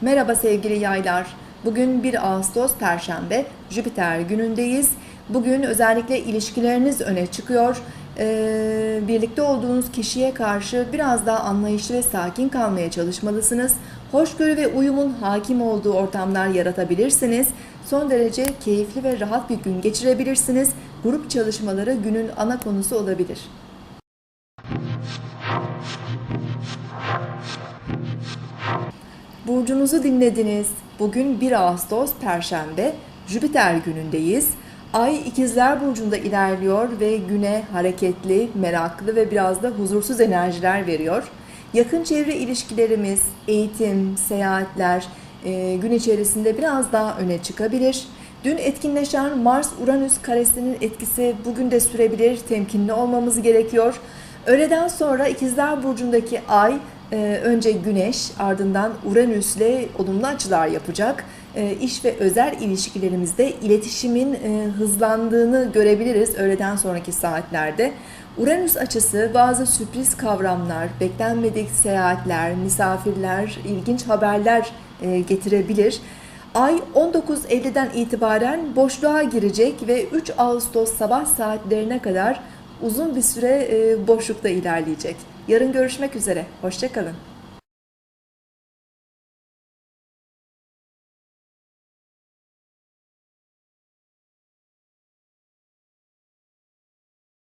Merhaba sevgili yaylar. Bugün 1 Ağustos Perşembe, Jüpiter günündeyiz. Bugün özellikle ilişkileriniz öne çıkıyor. Ee, birlikte olduğunuz kişiye karşı biraz daha anlayışlı ve sakin kalmaya çalışmalısınız. Hoşgörü ve uyumun hakim olduğu ortamlar yaratabilirsiniz. Son derece keyifli ve rahat bir gün geçirebilirsiniz. Grup çalışmaları günün ana konusu olabilir. Burcunuzu dinlediniz. Bugün 1 Ağustos Perşembe, Jüpiter günündeyiz. Ay ikizler burcunda ilerliyor ve güne hareketli, meraklı ve biraz da huzursuz enerjiler veriyor. Yakın çevre ilişkilerimiz, eğitim, seyahatler e, gün içerisinde biraz daha öne çıkabilir. Dün etkinleşen Mars-Uranüs karesinin etkisi bugün de sürebilir. Temkinli olmamız gerekiyor. Öğleden sonra İkizler Burcu'ndaki ay önce Güneş ardından Uranüs'le olumlu açılar yapacak. E, İş ve özel ilişkilerimizde iletişimin e, hızlandığını görebiliriz öğleden sonraki saatlerde. Uranüs açısı bazı sürpriz kavramlar, beklenmedik seyahatler, misafirler, ilginç haberler e, getirebilir. Ay 19.50'den itibaren boşluğa girecek ve 3 Ağustos sabah saatlerine kadar uzun bir süre e, boşlukta ilerleyecek. Yarın görüşmek üzere. Hoşçakalın.